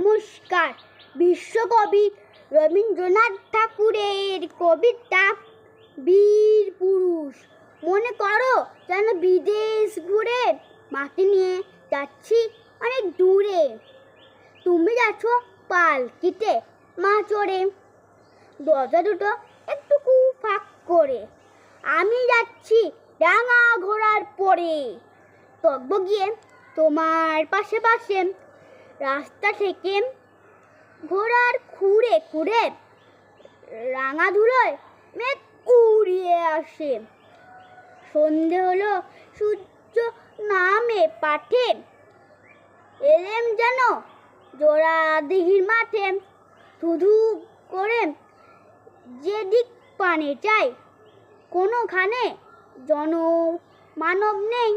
নমস্কার। বিশ্বকবি রবীন্দ্রনাথ ঠাকুরের কবিতা বীর পুরুষ। মনে করো যেন বিদেশ ঘুরে মাকে নিয়ে যাচ্ছি অনেক দূরে। তুমি যাচ্ছ পালকিতে মা চড়ে দরজা দুটো একটুকু ফাঁক করে। আমি যাচ্ছি ডাঙা ঘোড়ার পরে। তব্য গিয়ে তোমার পাশে পাশে। রাস্তা থেকে ঘোড়ার খুঁড়ে খুঁড়ে রাঙা ধুলোয় মেঘ উড়িয়ে আসে। সন্ধে হলো, সূর্য নামে পাঠে। এলেম যেন জোড়া দিঘির মাঠে। শুধু করে যেদিক পানে চাই, কোনোখানে জন মানব নেই।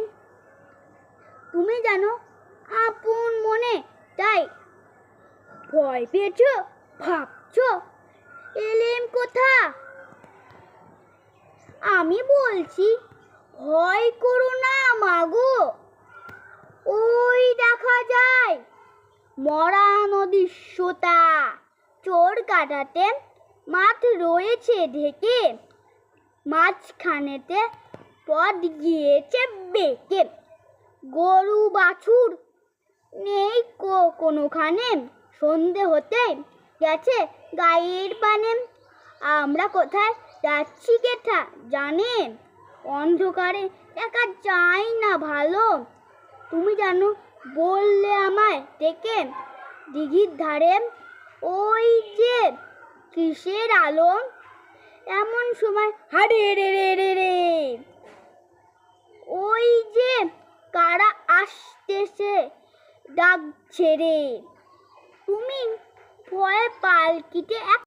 তুমি জানো তাই ভয় পেয়েছ? ভাবছ? এলেম কোথা? আমি বলছি, ভয় করো না মাগো। ওই দেখা যায়, মরা নদীর সোতা, চোর কাটাতে মাঠ রয়েছে ঢেকে, মাঝখানেতে পথ গিয়েছে বেঁকে। গরু বাছুর নেই কোনোখানে। সন্ধে হতে গেছে গায়ের পানে। আমরা কোথায় যাচ্ছি কেথা জানেন? অন্ধকারে একা যাই না ভালো। তুমি জানো, বললে আমায় ডেকে দিঘির ধারে। ওই যে কিসের আলো? এমন সময় হারে রে রে রে রে। ওই যে কারা আসতেছে? ডাক রে। তুমি ভয়ে পালকিতে এক